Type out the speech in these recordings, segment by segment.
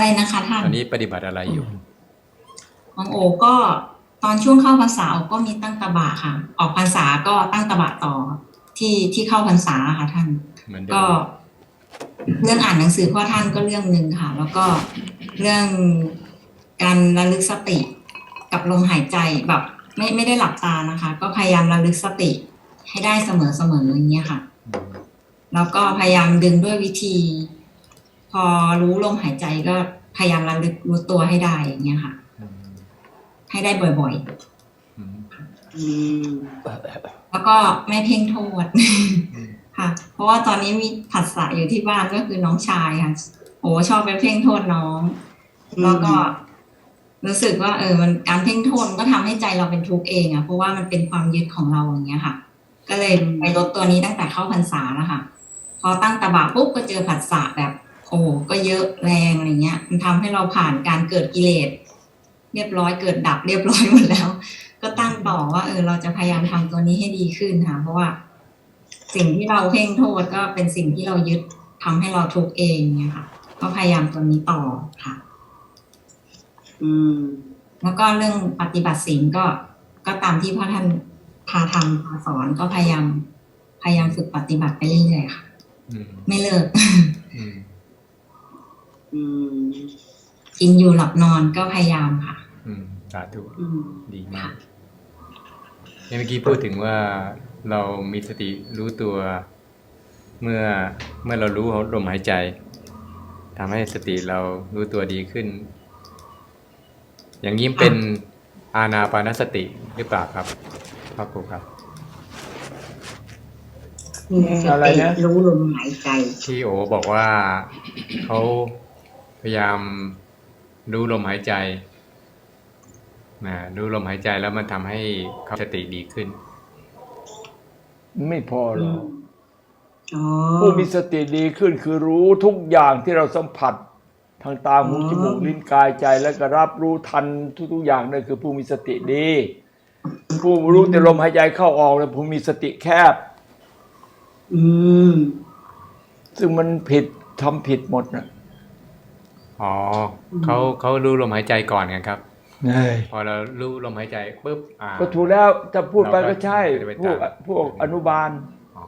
อะไรนะคะท่านตอนนี้ปฏิบัติอะไรอยู่ ของโอก็ตอนช่วงเข้าพรรษาโอก็มีตั้งตบะค่ะ ออกพรรษาก็ตั้งตบะต่อที่ที่เข้าพรรษาค่ะท่านเหมือนเดิก็มเรื่องอ่านหนังสือพ่อท่านก็เรื่องหนึ่งค่ะ แล้วก็เรื่องการระลึกสติ กับลมหายใจแบบไม่ไม่ได้หลับตานะคะ ก็พยายามระลึกสติให้ได้เสมอเสมออย่างเงี้ยค่ะอืมแล้วก็พยายามดึงด้วยวิธี พอรู้ลมหายใจก็พยายามระลึกรู้ตัวให้ได้อย่างเงี้ยค่ะอืมให้ได้บ่อยอืมอืมๆแล้วก็ไม่เพ่งโทษค่ะ เพราะว่าตอนนี้มีผัสสะอยู่ที่บ้านก็คือน้องชายค่ะโอ้ชอบไปเพ่งโทษน้อง แล้วก็รู้สึกว่าเออมันการเพ่งโทษมันก็ทำให้ใจเราเป็นทุกข์เองอะ เพราะว่ามันเป็นความยึดของเราอย่างเงี้ยค่ะ ก็เลยไปลดตัวนี้ตั้งแต่เข้าพรรษาแล้วค่ะ พอตั้งตาบะปุ๊บก็เจอผัสสะแบบ โอ้ก็เยอะแรงอะไรเงี้ย มันทำให้เราผ่านการเกิดกิเลสเรียบร้อยเกิดดับเรียบร้อยหมดแล้ว ก็ตั้งต่อว่า เออ เราจะพยายามทำตัวนี้ให้ดีขึ้นค่ะ เพราะว่า สิ่งที่เราเพ่งโทษก็เป็นสิ่งที่เรายึดทำให้เราทุกข์เองเนี่ยค่ะ ก็พยายามตัวนี้ต่อค่ะ อืม แล้วก็เรื่องปฏิบัติศีลก็ก็ตามที่พ่อท่านพาทำพาสอนก็พยายามพยายามฝึกปฏิบัติไปเรื่อยๆค่ะอืมไม่เลิก อืมอืมกินอยู่หลับนอนก็พยายามค่ะ อืมสาธุอืมดีมากเมื่อกี้พูดถึงว่าเรามีสติรู้ตัว เมื่อเมื่อเรารู้ลมหายใจทำให้สติเรารู้ตัวดีขึ้น อย่างนี้เป็นอานาปานสติหรือเปล่าครับพระครูครับ มีสอะไรตินะ รู้ลมหายใจ ที่โอบอกว่าเขา พยายามรู้ลมหายใจนะรู้ลมหายใจแล้วมันทำให้เขาสติดีขึ้น ไม่พอหรอกอ๋อผู้มีสติดีขึ้นคือรู้ทุกอย่างที่เราสัมผัส ทางตาหูอ๋อจมูกลิ้นกายใจแล้วก็รับรู้ทันทุกๆอย่างนั่นคือผู้มีสติดี ผู้รู้แต่ลมหายใจเข้าออกแล้วผู้มีสติแคบ อืมซึ่งมันผิดทำผิดหมดนะ อ๋อเขาเขารู้ลมหายใจก่อนไงครับเฮ้ยพอเรารู้ลมหายใจปุ๊บอ่าก็ถูกแล้วจะพูดไปเราก็ก็ใช่ไม่ได้ไปพวกตามพวกอนุบาลอ๋อ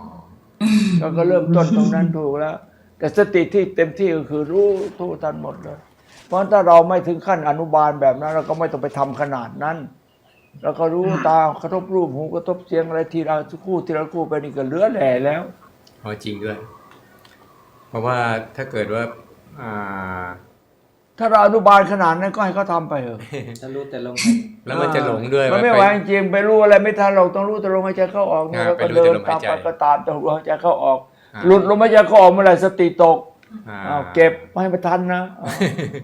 เราก็เริ่มต้นตรงนั้นถูกแล้ว แต่สติที่เต็มที่ก็คือรู้ทุกทันหมดเลย เพราะถ้าเราไม่ถึงขั้นอนุบาลแบบนั้น เราก็ไม่ต้องไปทำขนาดนั้นแล้วก็รู้ตากระทบรูปหูกระทบเสียงอะไรทีละคู่ทีละคู่ไปนี่ก็เหลือแหล่แล้วเอาจริงด้วย เพราะว่าถ้าเกิดว่าอ่า ถ้าเราอนุบาลขนาดนั้นก็ให้เขาทำไปเถอะจะรู้แต่ลมแล้วมันจะหลงด้วยมันไม่ปไหวจริงๆไปรู้อะไรไม่ทันเราต้องรู้แต่ลมหายใจเข้าออกเนี่ยอ่าแล้วก็ไปรู้เดิแต่นลมตาหามยใจไปก็ตามแต่ลมหายใจเข้าออกอ่าหลุดลมหายใจเข้าออกเมื่อไหร่สติตกอ่าอ้าวเก็บไม่ให้มันทันนะอ้าว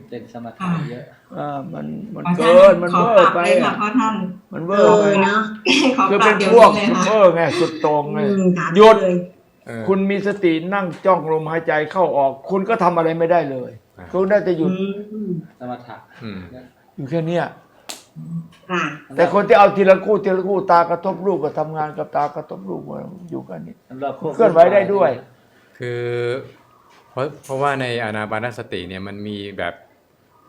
เป็นสมถะเยอะอ่ามันมันขอเกินมันขอเวอปรับร์ไปเลยค่ะอะพ่อท่านมันเวเออร์อไปเนาะขอคือปรัเป็บนเดี๋ยวพวกนี้เลยซุปค่ะเปอร์ไงสุดโต่งไงอืมถามหยุดเลยเออคุณมีสตินั่งจ้องลมหายใจเข้าออก คุณก็ทำอะไรไม่ได้เลย อ่าคุณได้แต่หยุดอืมสมถะอืมอยู่แค่เนี้ยค่ะแต่คนที่เอาทีละคู่ทีละคู่ตากระทบรูปก็ทำงานกับตากระทบรูปอยู่กันนี่สำหรับพวกเคลื่อนไหวได้ด้วย คือเพราะเพราะว่าในอานาปานสติเนี่ยมันมีแบบ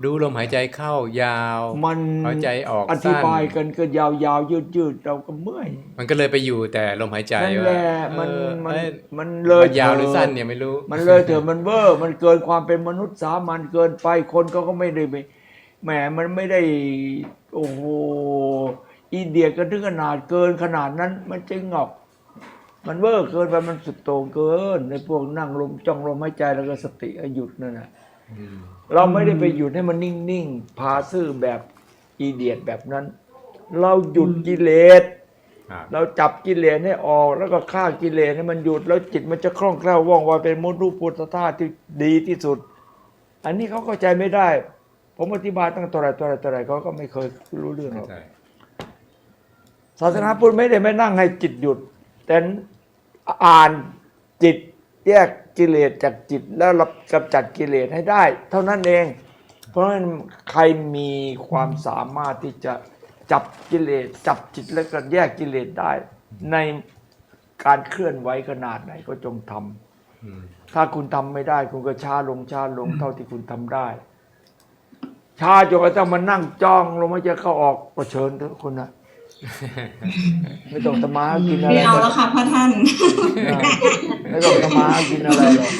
รู้ลมหายใจเข้ายาวมันหายใจออกอธิสั้นบายกันก็ยาวๆยืดๆเราก็เมื่อย มันก็เลยไปอยู่แต่ลมหายใจนั่นแหละว่ามันเออมันเอ้ยมันเลยมันยาวหรือเถิดสั้นเนี่ยไม่รู้ มันเลยเถอะมันเวอร์มันเกินความเป็นมนุษย์สามัญเกินไปคนเขาก็ไม่ได้ไปแหมมันไม่ได้โอ้โหอีเดียดกันถึงขนาดเกินขนาดนั้นมันจึงหงอกมันเวอร์เกินไปมันสุดโต่งเกินในพวกนั่งลมจ้องลมหายใจแล้วก็สติหยุดนั่นนะอืม เราไม่ได้ไปหยุดให้มันนิ่งๆ พาซื่อแบบอีเดียดแบบนั้น เราหยุดกิเลสครับเราจับกิเลสให้ออก แล้วก็ฆ่ากิเลสให้มันหยุดแล้วจิตมันจะคล่องแคล่วว่องไวเป็นมนุษย์พุทธทาสที่ดีที่สุด อันนี้เขาเข้าใจไม่ได้ ผมอธิบายตั้งตัวไหรตัวไหรตัวไหรเขาก็ไม่เคยรู้เรื่องหรอกใช่ศาสนาพุทธไม่ได้ไม่นั่งให้จิตหยุด แต่อ่านจิต แยกกิเลสจากจิตแล้วรับกำจัดกิเลสให้ได้ เท่านั้นเอง เพราะฉะนั้นใครมีความสามารถที่จะจับกิเลสจับจิตแล้วก็แยกกิเลสได้ ในการเคลื่อนไหวขนาดไหนก็จงทำอืมถ้าคุณทำไม่ได้ คุณก็ช้าลงช้าลงเท่าที่คุณทำได้ชาจนกระทั่งมานั่งจ้องลมหายใจเข้าออกก็เชิญเถอะคนนะ ไม่ต้องสมาหากินอะไรไม่เอาหรแล้อวกค่ะพ่อท่าน ไม่ต้องสมาหากินอะไรหรอก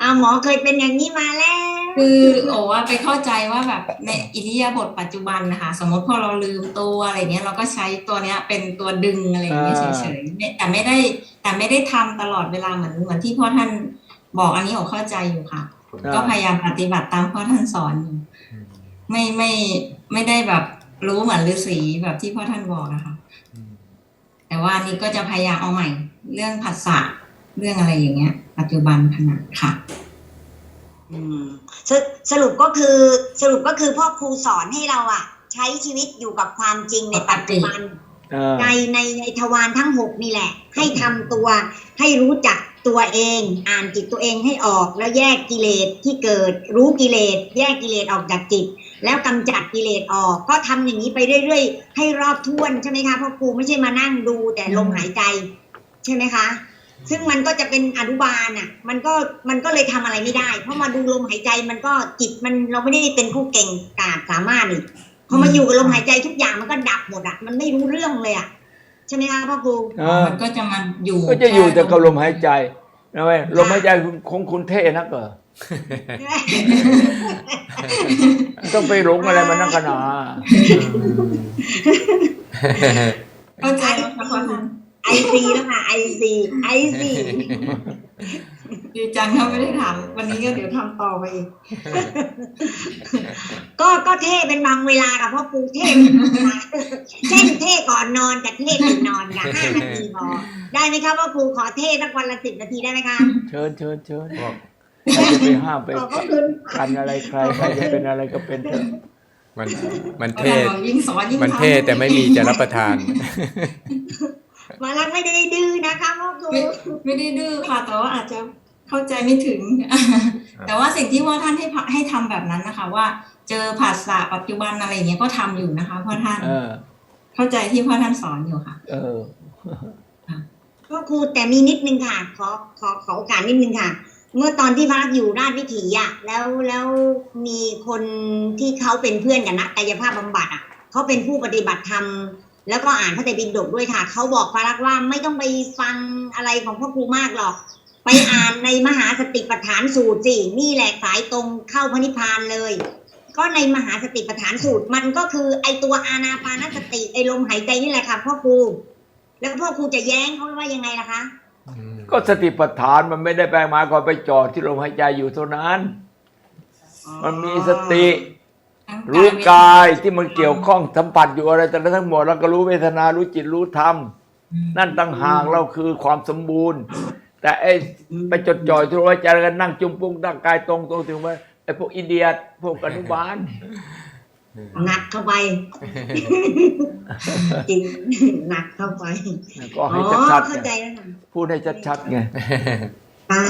อาหมอเคยเป็นอย่างนี้มาแล้ว คือโอ้ว่าไปเข้าใจว่าแบบในอิริยาบถปัจจุบันนะคะสมมติพอเราลืมตัวอะไรเงี้ยเราก็ใช้ตัวเนี้ยเป็นตัวดึงอะไรอย่างเงี้ยเฉยๆไม่แต่ไม่ได้แต่ไม่ได้ทำตลอดเวลาเหมือนเหมือนที่พ่อท่านบอกอันนี้โอเข้าใจอยู่ค่ะ ก็พยายามปฏิบัติตามพ่อท่านสอนอยู่ไม่ไม่ไม่ได้แบบ รู้เหมือนฤาษีแบบที่พ่อท่านบอกนะคะ แต่ว่าอันนี้ก็จะพยายามเอาใหม่ เรื่องภาษาเรื่องอะไรอย่างเงี้ย ปัจจุบันขณะค่ะอืมสสรุปก็คือสรุปก็คือพ่อครูสอนให้เราอะใช้ชีวิตอยู่กับความจริงในปัจจุบันเออในในในทวารทั้งหกนี่แหละ ให้ทำตัวให้รู้จักตัวเอง อ่านจิตตัวเองให้ออกแล้วแยกกิเลสที่เกิด รู้กิเลส แยกกิเลสออกจากจิต แล้วกำจัดกิเลสออก ก็ทำอย่างนี้ไปเรื่อยๆ ให้รอบท้วนใช่ไหมคะพ่อครูไม่ใช่มานั่งดูแต่ลมหายใจ ใช่ไหมคะ ซึ่งมันก็จะเป็นอนุบาลอะ มันก็มันก็เลยทำอะไรไม่ได้ เพราะมาดูลมหายใจมันก็จิตมันเราไม่ได้เป็นผู้เก่งกาจสามารถนี่พอมาอยู่กับลมหายใจทุกอย่างมันก็ดับหมดอะมันไม่รู้เรื่องเลยอะใช่ไหมคะพ่อครูเออมันก็จะมาอยู่ก็จะอยู่แต่กับลมหายใจนะเว้ยลมหายใจของคุณเท่นักเหรอ ต้องไปหลงอะไรมันนักกันหนาเข้าใจแล้วค่ะพ่อท่านไอซีแล้วค่ะไอซีไอซีดีจังถ้าไม่ได้ถามวันนี้ก็เดี๋ยวทำต่อไปอีก ก็ก็เท่เป็นบางเวลากับพ่อครูเท่เป็นบางเวลาเช่นเท่ก่อนนอนกับเท่ตื่นนอนค่ะห้านาทีพอได้ไหมคะพ่อครูขอเท่สักวันละสิบนาทีได้ไหมคะเชิญเชิญเชิญบอก ใครจะไปห้ามไปขอบพระคุณกันอะไรใครใครจะเป็นอะไรก็เป็นเถอะมันมันพ่อเท่ท่านบอกยิ่งสอนยิ่งมันทำเท่แต่ไม่มีจะรับประทาน มาลักไม่ได้ดื้อนะคะพ่อครูไม่ไม่ได้ดื้อค่ะ แต่ว่าอาจจะเข้าใจไม่ถึง แต่ว่าสิ่งที่ว่าท่านให้พะให้ทำแบบนั้นนะคะ ว่า เจอภาษาปัจจุบันอะไรอย่างเงี้ยก็ทำอยู่นะคะพ่อท่านเออเข้าใจที่พ่อท่านสอนอยู่ค่ะ เออพ่อครูแต่มีนิดนึงค่ะ ขอขอขอโอกาสนิดนึงค่ะ เมื่อตอนที่พระรักอยู่ราชวิถีอะแล้วแล้วมีคนที่เขาเป็นเพื่อนกันนะกายภาพบำบัดอะเขาเป็นผู้ปฏิบัติธรรมแล้วก็อ่านพระไตรปิฎกด้วยค่ะเขาบอกพระรักว่าไม่ต้องไปฟังอะไรของพ่อครูมากหรอก ไปอ่านในมหาสติปัฏฐานสูตรสินี่แหละสายตรงเข้าพระนิพพานเลย ก็ในมหาสติปัฏฐานสูตรมันก็คือไอตัวอานาปานสติไอลมหายใจนี่แหละค่ะพ่อครูแล้วพ่อครูจะแย้งเขาว่ายังไงล่ะคะ ก็สติปัฏฐานมันไม่ได้แปลหมายความไปจอดที่ลมหายใจอยู่เท่านั้น มันมีสติ รู้กายที่มันเกี่ยวข้องสัมผัสอยู่อะไรแต่ละทั้งหมดแล้วก็รู้เวทนารู้จิตรู้ธรรมนั่นต่างหากเราคือความสมบูรณ์ แต่ไอ้ไปจดจ่อยที่ลมหายใจแล้วก็นั่งจุ่มปุ้งตั้งกายตรงตรงถึงว่าไอ้พวกอินเดียพวกอนุบาล หนักเข้าไปจริงหนักเข้าไปก็อ๋ให้อชัดๆเข้าใจไงแล้วค่ะพูดให้ชัดๆไงอ่า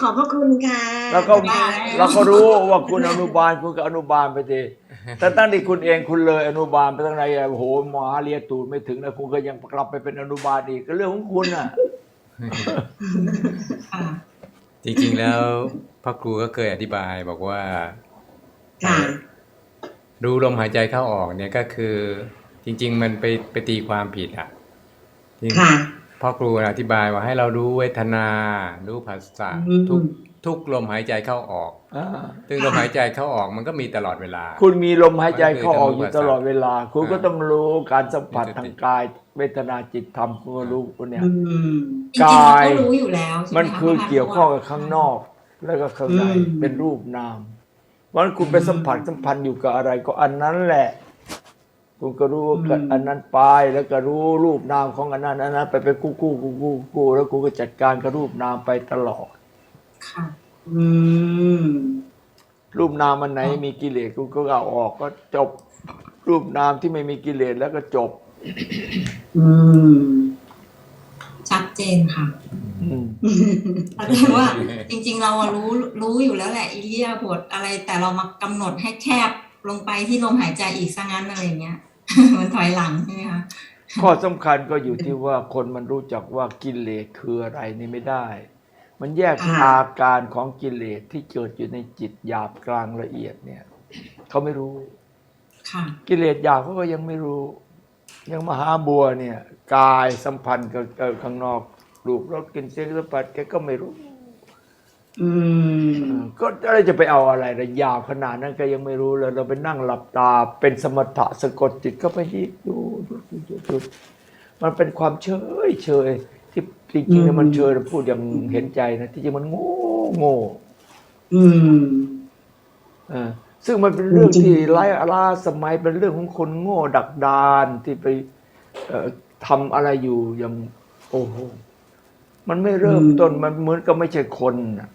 ขอบพระคุณค่ะแล้วก็เราก็รู้ว่าคุณอนุบาลคุณก็อนุบาลไปทีแต่ตั้งที่คุณเองคุณเลยอนุบาลไปตั้งไหนอะโอ้โหหมอเรียนตูดไม่ถึงแล้วคุณก็ยังกลับไปเป็นอนุบาลอีกก็เรื่องของคุณอะค่ะจริงๆแล้วพ่อครูก็เคยอธิบายบอกว่าค่ะ รู้ลมหายใจเข้าออกเนี่ยก็คือ จริง ๆ มันไปไปตีความผิดอะที่ค่ะพ่อครูอธิบายว่าให้เรารู้เวทนา รู้ภาษาอืมทุกทุกลมหายใจเข้าออกอ่าซึ่งลมหายใจเข้าออกมันก็มีตลอดเวลา คุณมีลมหายใจเข้าออกอยู่ตลอดเวลา คุณก็ต้องรู้การสัมผัสทางกาย เวทนาจิตธรรมคุณก็รู้คุณเนี่ยอืมจริงๆเราก็รู้อยู่แล้วใช่ไหมันคะคือพระท่าเกี่ยวข้องกับข้างนอก แล้วก็ข้างในอืมเป็นรูปนาม เพราะฉะนั้นคุณไปสัมผัสสัมพันธ์อยู่กับอะไรก็อันนั้นแหละ คุณก็รู้กับอันนั้นไปแล้วก็รู้รูปนามของอันนั้นอันนั้นไปไปกู้กู้กู้กู้กู้แล้วคุณก็จัดการกับรูปนามไปตลอดค่ะอืมรูปนามมันไหนมีกิเลสคุณก็เอาออกก็จบรูปนามที่ไม่มีกิเลสแล้วก็จบ อืม ชัดเจนค่ะอืมแสดงว่าจริงๆ เราอะรู้รู้อยู่แล้วแหละอิเลียาบทอะไรแต่เรามากำหนดให้แคบลงไปที่ลมหายใจอีกซะงั้นอะไรอย่างเงี้ยมันถอยหลังใช่ไหมคะข้อสำคัญก็อยู่ที่ว่าคนมันรู้จักว่ากิเลสคืออะไรนี่ไม่ได้ มันแยกค่ะอาการของกิเลสที่เกิดอยู่ในจิตหยาบกลางละเอียดเนี่ยเขาไม่รู้ค่ะกิเลสหยาบเขาก็ยังไม่รู้ ยังมหาบัวเนี่ยกายสัมพันธ์กับกับข้างนอกรูปรสกลินเสียงสัมผัสแกก็ไม่รู้ อืมเออก็อะไรจะไปเอาอะไรระยาวขนาดนั้นก็ยังไม่รู้เลย เราไปนั่งหลับตา เป็นสมถะสะกดจิตก็ไปยิดูดูดูดูดูมันเป็นความเฉยเฉยที่จริงๆเนี่ยมันเฉยพูดอย่างเห็นใจนะที่จริงมันโง่โง่อืมเออ ซึ่งมันเป็นเรื่องจริงที่ไร้อาลาสมัยเป็นเรื่องของคนโง่ดักดานที่ไปเอ่อทำอะไรอยู่อย่างโอ้โหมันไม่เริ่มต้นมันเหมือนกับไม่ใช่คนน่ะ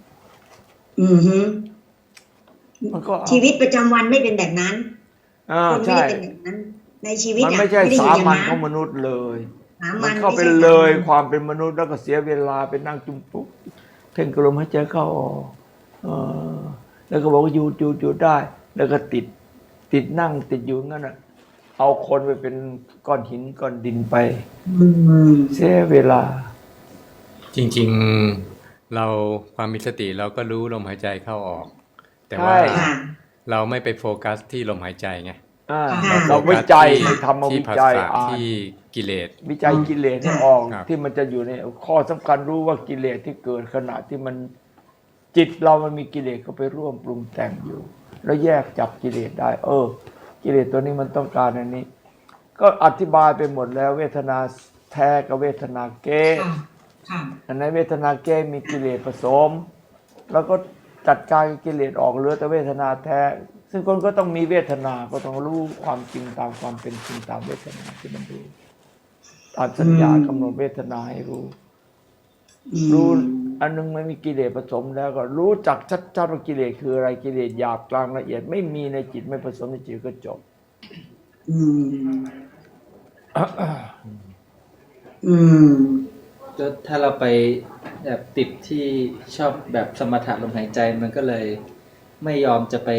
อือฮึมันก็ชีวิตประจำวันไม่เป็นแบบนั้นอ่าคนไม่ใช่ได้เป็นแบบนั้นในชีวิตมันอะไม่ใช่ด้อยู่สาอย่งมัญนั้นของมนุษย์เลยสามัมันนเข้าไปม่ใช่เลยสามัญความเป็นมนุษย์แล้วก็เสียเวลาไปนั่งจุ่มปุ๊บเพ่งกลมหายใจเข้าออกเออแล้วก็บอกว่าอยู่อยู่อยู่ได้ แล้วก็ติดติดนั่งติดอยู่งั้นอะ เอาคนไปเป็นก้อนหินก้อนดินไปอืมเสียเวลา จริง ๆ เราความมีสติเราก็รู้ลมหายใจเข้าออก แต่ใช่ว่าค่ะเราไม่ไปโฟกัสที่ลมหายใจไงอ่าค่ะเราวิจัยโฟกัสที่ทำมาที่วิภาจัยษาอ่านที่กิเลสวิจัยกิเลสให้ออกครับที่มันจะอยู่ในข้อสำคัญรู้ว่ากิเลสที่เกิดขณะที่มันจิตเรามันมีกิเลสก็ไปร่วมปรุงแต่งอยู่ แล้วแยกจับกิเลสได้ เออ กิเลสตัวนี้มันต้องการอันนี้ ก็อธิบายไปหมดแล้ว เวทนาแท้กับเวทนาเก้ค่ะค่ะอันไหนเวทนาเก้มีกิเลสผสม แล้วก็จัดการกับกิเลสออกเหลือแต่เวทนาแท้ ซึ่งคนก็ต้องมีเวทนาก็ต้องรู้ความจริงตามความเป็นจริงตามเวทนาที่มันรู้ตามสัญญากำหนดเวทนาให้รู้รู้ อันนึงไม่มีกิเลสผสมแล้วก็รู้จักชัดๆว่ากิเลสคืออะไรกิเลสหยาบกลางละเอียด ไม่มีในจิตไม่ผสมในจิตก็จบ อืม อืมแล้วถ้าเราไปแบบติดที่ชอบแบบสมถะลมหายใจมันก็เลย ไม่ยอมจะไป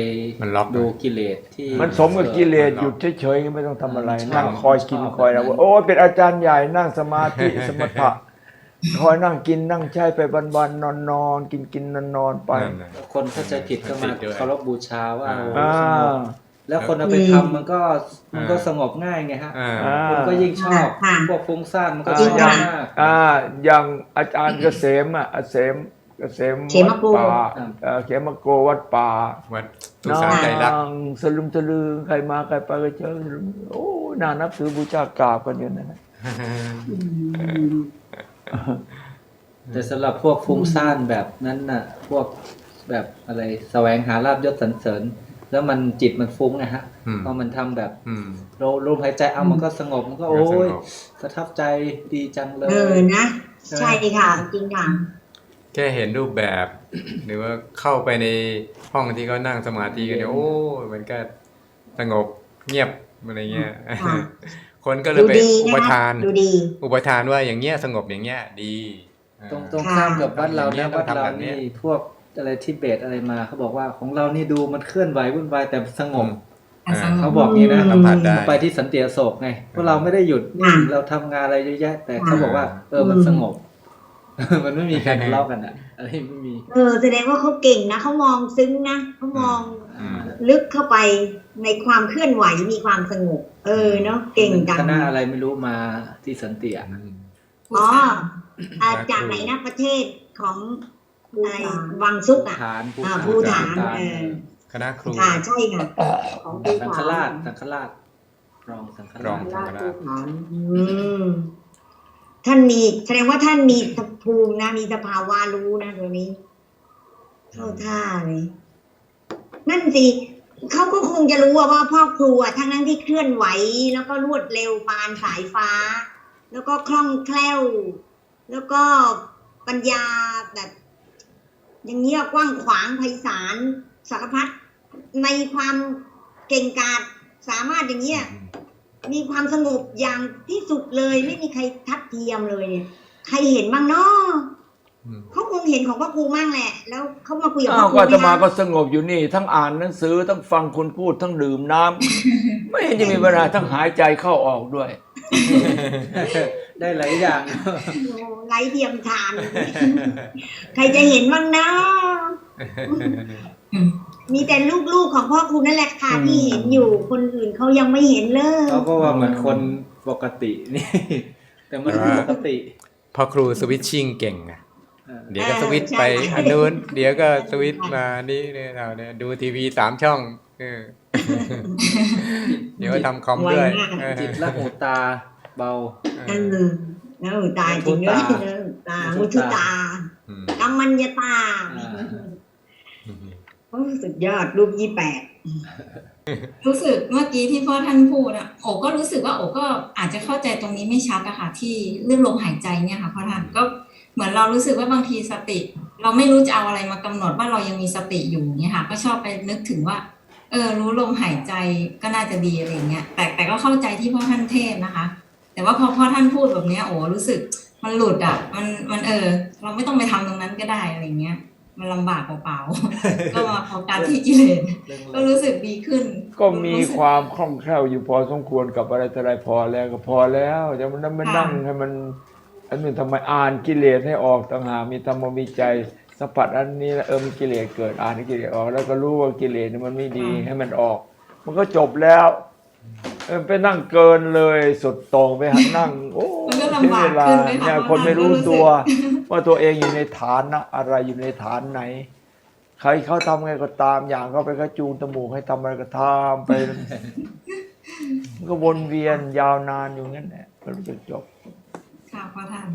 มันล็อก ดูกิเลสที่มันสมกับกิเลสเออหยุดเฉยๆไม่ต้องทำอะไรชอบนั่งคอยกินชอบคอยอะไรแบบนั้นโอ้ยเป็นอาจารย์ใหญ่นั่งสมาธิสมถะ คอยนั่งกินนั่งใช้ไปวันๆนอนๆกินกินนอนนอนๆไปนั่นน่ะ คนเข้าใจผิดก็มาติดด้วยเคารพบูชาว่าอ่าโอ้อ่าสงบแล้วคนเอาไปอืมทำมันก็มันก็อ่าสงบง่ายไงฮะอ่า อ่าคนก็ยิ่งชอบค่ะ พวกฟุ้งซ่านมันก็อ่าชอบจริงค่ะมาก อ่าอย่างอาจารย์เกษมอะเกษมเกษมเขมโกวัดป่าเอ่อเขมโกวัดป่า วัดตุสารใจรักนั่งสลุมสลือใครมาใครไปก็เจอสลุมโอ้น่านับถือบูชากราบกันอยู่นั่นนะ แต่สำหรับพวกฟุ้งซ่านแบบนั้นน่ะ พวกแบบอะไรแสวงหาลาบยศสรรเสริญ แล้วมันจิตมันฟุ้งนะฮะอืมพอมันทำแบบอืมลมลมหายใจเอามันก็สงบมันก็มันก็โอ้ยสงบประทับใจดีจังเลเอยอนะใช่ค่ะจริงค่ะแค่เห็นรูปแบบ หรือว่าเข้าไปในห้องที่เขานั่งสมาธิกันเนี่ยโอ้มันก็สงบเงียบอะไรเงี้ย ค่ะคนก็เลยดูไปดีอุนะปคะทานดูดีอุปทานว่าอย่างเงี้ยสงบอย่างเงี้ยดี ตรงตอ่ารงข้ามกับวัดเราอย่างเงี้นะยวัดต้องทำเราแบบเนี้นี่ยพวกอะไรทิเบตอะไรมาเขาบอกว่าของเรานี่ดูมันเคลื่อนไหววุ่นวายแต่สงบอ่าเขาบอกงี้นะอืมสัมผัสได้ไปที่สันติอโศกไงพวกเราไม่ได้หยุดนิ่งอ่าเราทำงานอะไรเยอะแยะ แต่เขาบอกว่า เออมันสงบ มันไม่มีการทะเลาะกันอะอะไรไม่มี เออแสดงว่าเขาเก่งนะเขามองซึ้งนะเขามองอืม ลึกเข้าไปในความเคลื่อนไหวมีความสงบ เออเนาะเก่งจังคณะอะไรไม่รู้มาที่สันติอะอืมอ๋ออ่าจากไหนนะประเทศของอะไรวังซุกอะฐานภูอ่าฐานภูฐานภูเออคณะครูค่ะใช่ค่ะของภูสังฆฐานราชสังฆราชรองสังฆรราองชราชภูฐานอืมท่านมีแสดงว่าท่านมีภูมินะมีสภาวะรู้นะตัวนี้ เข้าท่าเลย นั่นสิเขาก็คงจะรู้ว่าพ่อครูอะทั้งนั้นที่เคลื่อนไหว แล้วก็รวดเร็วปานสายฟ้า แล้วก็คล่องแคล่ว แล้วก็ปัญญาแบบ อย่างเงี้ยกว้างขวางไพศาลสารพัดในความเก่งกาจสามารถอย่างเงี้ยมีความสงบอย่างที่สุดเลย ไม่มีใครทัดเทียมเลยเนี่ยใครเห็นบ้างเนาะ เขาคงเห็นของพ่อครูมั่งแหละ แล้วเขามาคุยกับอ้าพ่วอครูก็อาตมาไหก็คะสงบอยู่นี่ ทั้งอ่านหนังสือทั้งฟังคุณพูดทั้งดื่มน้ำ ไม่เห็นจะมีเวลาทั้งหายใจเข้าออกด้วย ได้หลายอย่าง โอ้ไร้เทียมทาน ใครจะเห็นบ้างนะอืมมีแต่ลูกๆของพ่อครูนั่นแหละค่ะที่เห็นอยู่คนอื่นเขายังไม่เห็นเลยเขาก็ว่าเหมือนคนปกตินี่ แต่มันไม่ปกติพอครูสวิตชิ่งเก่งอะ เออเดี๋ยวก็สวิตช์ไปอันนู้น เดี๋ยวก็สวิตช์มานี่เนี่ยเราเนี่ยดูทีวีสามช่องเออเดี๋ยวก็ทำคอมด้วยไวมากเออจิตและหูตาเบาเออแล้วตาจริงด้วยมุทุตาเออตามุทุตาอืมกัมมัญญาตาอ่าโอ้สุดยอดรูปยี่แปดรู้สึกเมื่อกี้ที่พ่อท่านพูดอะโอก็รู้สึกว่าโอก็อาจจะเข้าใจตรงนี้ไม่ชัดอะค่ะที่เรื่องลมหายใจเนี่ยค่ะพ่อท่านก็ เหมือนเรารู้สึกว่าบางทีสติ เราไม่รู้จะเอาอะไรมากำหนดว่าเรายังมีสติอยู่เนี่ยค่ะ ก็ชอบไปนึกถึงว่า เออ รู้ลมหายใจก็น่าจะดีอะไรอย่างเงี้ยแต่แต่ก็เข้าใจที่พ่อท่านเทศน์นะคะ แต่ว่าพอพ่อท่านพูดแบบเนี้ยโอ้รู้สึกมันหลุดอะ มันมันเออ เราไม่ต้องไปทำตรงนั้นก็ได้อะไรเงี้ย มันลำบากเปล่าๆก็มาโฟกัสที่กิเลสเรื่องก็รู้สึกดีขึ้น ก็มีความคล่องแคล่วอยู่พอสมควรกับอะไรแต่อะไรพอแล้วก็พอแล้วจะมันไม่นั่งให้มัน อันนี้ทำไมอ่านกิเลสให้ออกต่างหากมีธรรมมีใจสัมผัสอันนี้แล้วเออมันกิเลสเกิดอ่านให้กิเลสออก แล้วก็รู้ว่ากิเลสเนี่ยมันไม่ดีอืมให้มันออก มันก็จบแล้วเออไปนั่งเกินเลยสุดโต่งไปหันนั่งโอ้มันก็เสียลำบากเวลาขึ้นไหมคะเนี่ยเพราะคนไม่รู้มันก็รู้สึกตัว ว่าตัวเองอยู่ในฐานนะอะไรอยู่ในฐานไหน ใครเขาทำไงก็ตามอย่างเขาไปเขาจูงจมูกให้ทำอะไรก็ทำไปมันก็วนเวียนยาวนานอยู่งั้นแหละก็รู้สึกจบค่ะ พ่อท่าน